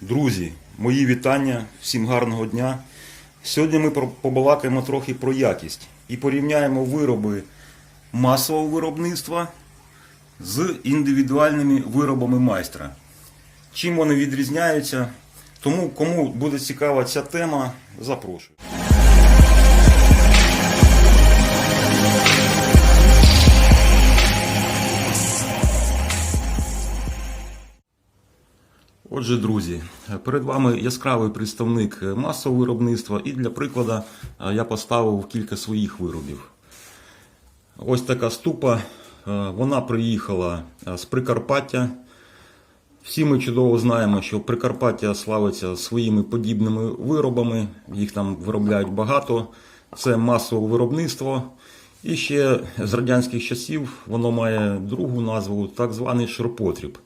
Друзі, мої вітання, всім гарного дня. Сьогодні ми побалакаємо трохи про якість і порівняємо вироби масового виробництва з індивідуальними виробами майстра. Чим вони відрізняються? Тому, кому буде цікава ця тема, запрошую. Отже, друзі, перед вами яскравий представник масового виробництва, і для прикладу я поставив кілька своїх виробів. Ось така ступа. е, Вона приїхала е, з Прикарпаття. Всі ми чудово знаємо, що Прикарпаття славиться своїми подібними виробами, їх там виробляють багато. Це масове виробництво. І ще з радянських часів воно має другу назву, так званий ширпотріб.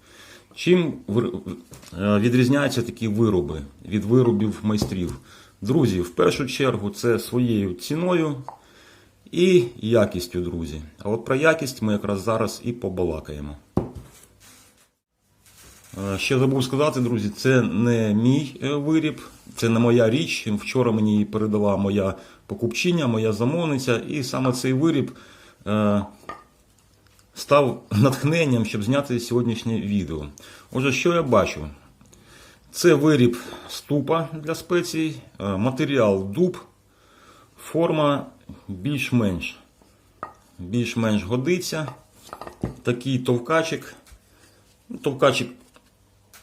Чим е, відрізняються такі вироби від виробів майстрів? Друзі, в першу чергу це своєю ціною і якістю, друзі. А от про якість ми якраз зараз і побалакаємо. Е, Ще забув сказати, друзі, це не мій е, виріб, це не моя річ. Вчора мені її передала моя покупчиня, моя замовниця, і саме цей виріб став натхненням, щоб зняти сьогоднішнє відео. Отже, що я бачу? Це виріб ступа для спецій, е, матеріал дуб, форма більш-менш більш-менш годиться. Такий товкачик. Ну, Товкачик,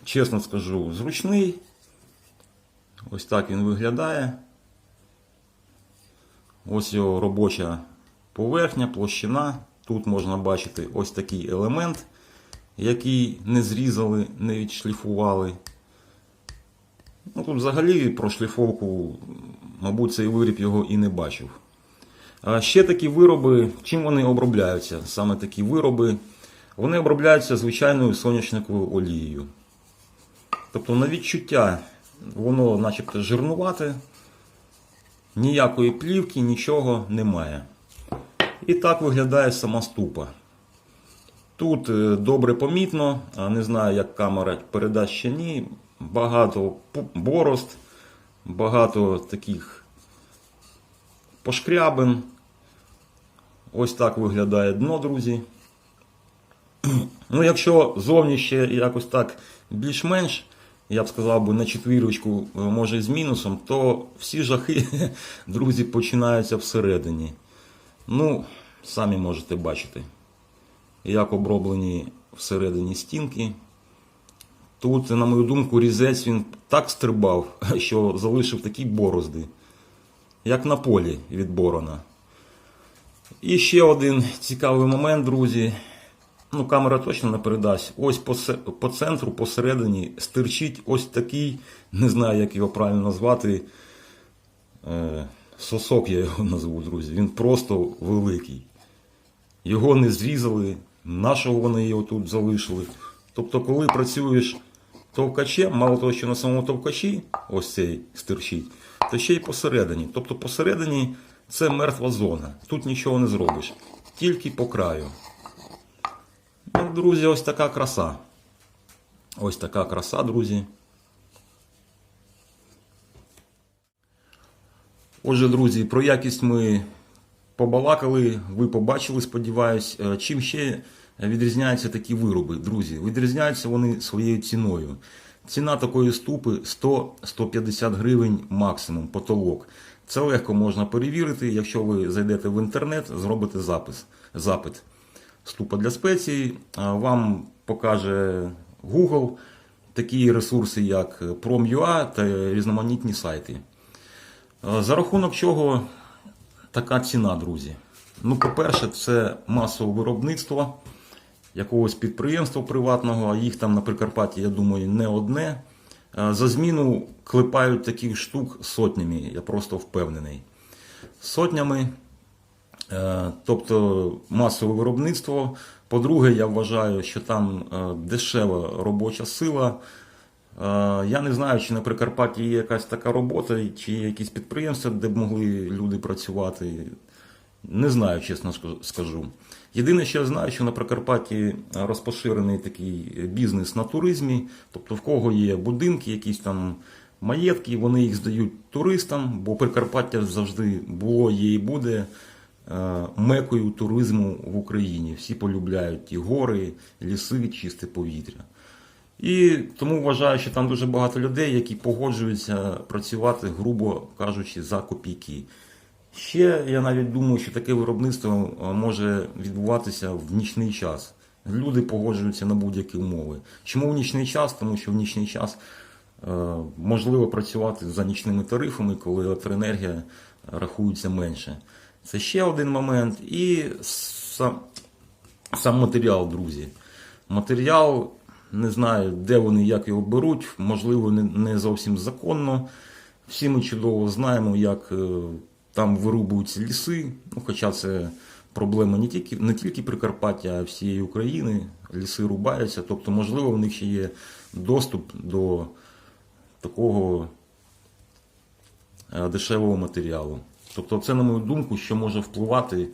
чесно скажу, зручний. Ось так він виглядає. Ось його робоча поверхня, площина. Тут можна бачити ось такий елемент, який не зрізали, не відшліфували. Ну, тут взагалі про шліфовку, мабуть, цей виріб його і не бачив. А ще такі вироби, чим вони обробляються? Саме такі вироби, вони обробляються звичайною соняшниковою олією. Тобто на відчуття воно начебто жирнувате, ніякої плівки, нічого немає. І так виглядає сама ступа. Тут е, добре помітно, не знаю, як камера передасть ще ні. Багато борозд, багато таких пошкрябин. Ось так виглядає дно, друзі. Ну, якщо зовні ще якось так більш-менш, я б сказав би на четвірочку, е, може з мінусом, то всі жахи, друзі, починаються всередині. Ну, самі можете бачити, як оброблені всередині стінки. Тут, на мою думку, різець він так стрибав, що залишив такі борозди, як на полі від борона. І ще один цікавий момент, друзі. Ну, камера точно не передасть. Ось по, по центру, посередині, стирчить ось такий, не знаю, як його правильно назвати. Е, сосок я його назву, друзі. Він просто великий. Його не зрізали, нашого вони його тут залишили. Тобто, коли працюєш товкачем, мало того, що на самому товкачі ось цей стирчить, то ще й посередині. Тобто посередині це мертва зона. Тут нічого не зробиш. Тільки по краю. Ну, друзі, ось така краса. Ось така краса, друзі. Отже, друзі, про якість ми побалакали, ви побачили, сподіваюсь. Е, Чим ще відрізняються такі вироби, друзі? Відрізняються вони своєю ціною. Ціна такої ступи 100-150 гривень максимум, потолок. Це легко можна перевірити, якщо ви зайдете в інтернет, зробите запис, запит. Ступа для спецій, вам покаже Google такі ресурси, як Prom.ua та різноманітні сайти. Е, За рахунок чого така ціна, друзі? Ну, по-перше, це масове виробництво якогось підприємства приватного, а їх там на Прикарпатті, я думаю, не одне. Е, За зміну клепають таких штук сотнями, я просто впевнений. Сотнями, Е, тобто масове виробництво. По-друге, я вважаю, що там дешева робоча сила. Е, Я не знаю, чи на Прикарпатті є якась така робота, чи є якісь підприємства, де б могли люди працювати. Не знаю, чесно скажу. Єдине, що я знаю, що на Прикарпатті розпоширений такий бізнес на туризмі, тобто в кого є будинки, якісь там маєтки, вони їх здають туристам, бо Прикарпаття завжди було, є і буде е, мекою туризму в Україні. Всі полюбляють ті гори, ліси, чисте повітря. І тому вважаю, що там дуже багато людей, які погоджуються працювати, грубо кажучи, за копійки. Ще я навіть думаю, що таке виробництво е, може відбуватися в нічний час. Люди погоджуються на будь-які умови. Чому в нічний час? Тому що в нічний час е, можливо працювати за нічними тарифами, коли електроенергія рахується менше. Це ще один момент. І сам, сам матеріал, друзі. Матеріал, не знаю, де вони, як його беруть, можливо, не, зовсім законно. Всі ми чудово знаємо, як е, там вирубуються ліси. Ну, хоча це проблема не тільки, не тільки Прикарпаття, а всієї України. Ліси рубаються. Тобто, можливо, в них ще є доступ до такого е, дешевого матеріалу. Тобто, це, на мою думку, що може впливати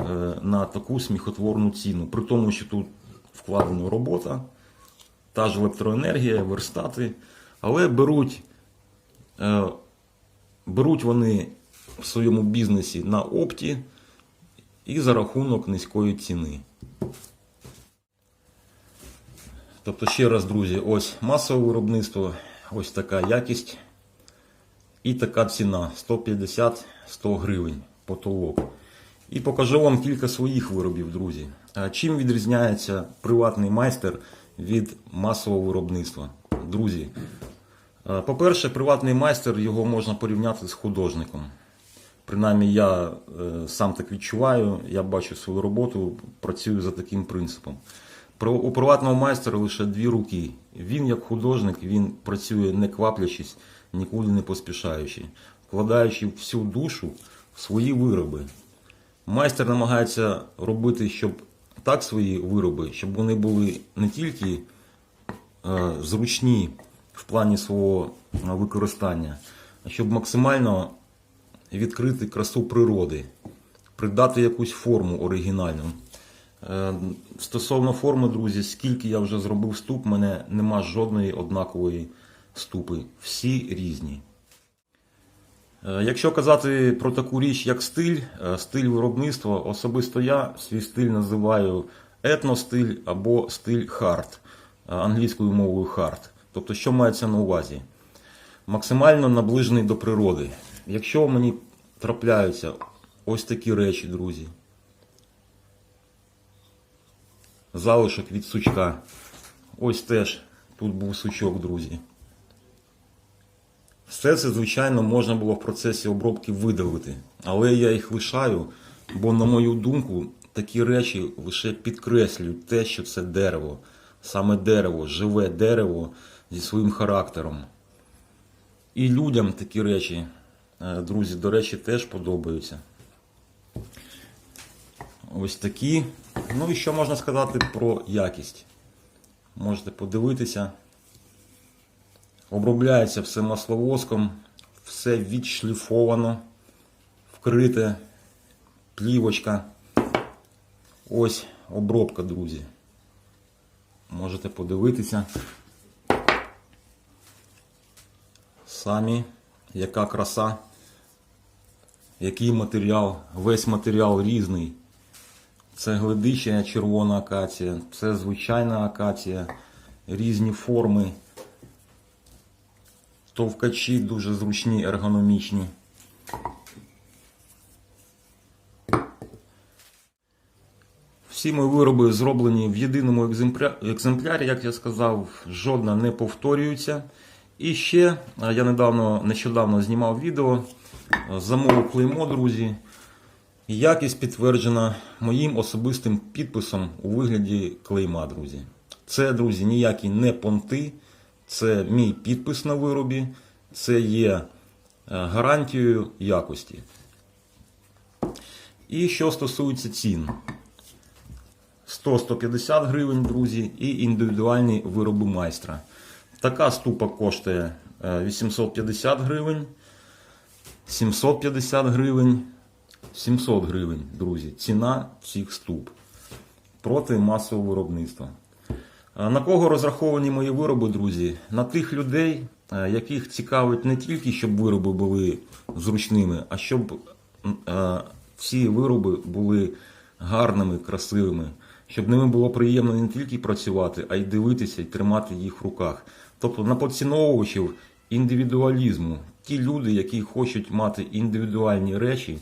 е, на таку сміхотворну ціну. При тому, що тут вкладена робота, та ж електроенергія, верстати, але беруть, е, беруть вони в своєму бізнесі на опті і за рахунок низької ціни. Тобто, ще раз, друзі, ось масове виробництво, ось така якість і така ціна 150-100 гривень потолок. І покажу вам кілька своїх виробів, друзі. Чим відрізняється приватний майстер від масового виробництва? Друзі, е, по-перше, приватний майстер його можна порівняти з художником. Принаймні, я е, сам так відчуваю, я бачу свою роботу, працюю за таким принципом. У приватного майстра лише дві руки. Він, як художник, він працює не кваплячись, нікуди не поспішаючи, вкладаючи всю душу в свої вироби. Майстер намагається робити, щоб так свої вироби, щоб вони були не тільки е, зручні в плані свого е, використання, а щоб максимально відкрити красу природи, придати якусь форму оригінальну. Е, Стосовно форми, друзі, скільки я вже зробив ступ, в мене нема жодної однакової ступи. Всі різні. Е, Якщо казати про таку річ, як стиль, е, стиль виробництва, особисто я свій стиль називаю етностиль або стиль хард, е, англійською мовою хард. Тобто, що мається на увазі? Максимально наближений до природи. Якщо мені трапляються ось такі речі, друзі, залишок від сучка. Ось теж тут був сучок, друзі. Все це, звичайно, можна було в процесі обробки видалити, але я їх лишаю, бо, на мою думку, такі речі лише підкреслюють те, що це дерево. Саме дерево, живе дерево зі своїм характером. І людям такі речі, е, друзі, до речі, теж подобаються. Ось такі. Ну і що можна сказати про якість? Можете подивитися. Обробляється все масловоском, все відшліфовано, вкрите, плівочка. Ось обробка, друзі. Можете подивитися. Самі, яка краса, який матеріал, весь матеріал різний. Це гледича червона акація, це звичайна акація, різні форми. Товкачі дуже зручні, ергономічні. Всі мої вироби зроблені в єдиному екземплярі, як я сказав, жодна не повторюється. І ще я недавно, нещодавно знімав відео, а, замовив клеймо, друзі. Якість підтверджена моїм особистим підписом у вигляді клейма, друзі. Це, друзі, ніякі не понти, це мій підпис на виробі, це є е, гарантією якості. І що стосується цін. 100-150 гривень, друзі, і індивідуальні вироби майстра. Така ступа коштує е, 850 гривень, 750 гривень, 700 гривень, друзі. Ціна цих ступ проти масового виробництва. На кого розраховані мої вироби, друзі? На тих людей, е, яких цікавить не тільки, щоб вироби були зручними, а щоб м, е, ці вироби були гарними, красивими, щоб ними було приємно не тільки працювати, а й дивитися і тримати їх в руках. Тобто на поціновувачів індивідуалізму. Ті люди, які хочуть мати індивідуальні речі,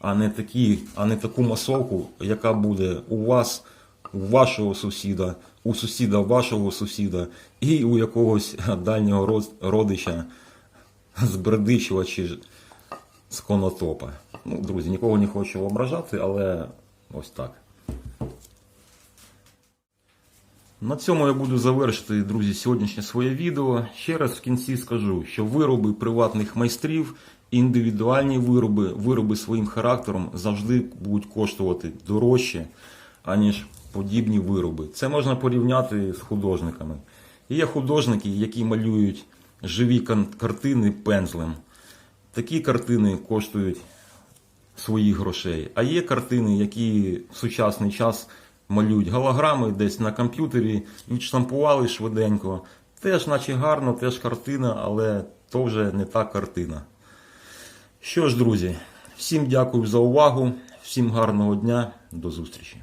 а не такі, а не таку масовку, яка буде у вас, у вашого сусіда, у сусіда вашого сусіда і у якогось дальнього родича з Бердичева чи з Конотопа. Ну, друзі, нікого не хочу ображати, але ось так. На цьому я буду завершити, друзі, сьогоднішнє своє відео. Ще раз в кінці скажу, що вироби приватних майстрів, індивідуальні вироби, вироби своїм характером завжди будуть коштувати дорожче, аніж подібні вироби. Це можна порівняти з художниками. Є художники, які малюють живі картини пензлем. Такі картини коштують своїх грошей. А є картини, які в сучасний час малюють голограми десь на комп'ютері, відштампували швиденько. Теж, наче гарно, теж картина, але то вже не та картина. Що ж, друзі, всім дякую за увагу, всім гарного дня, до зустрічі.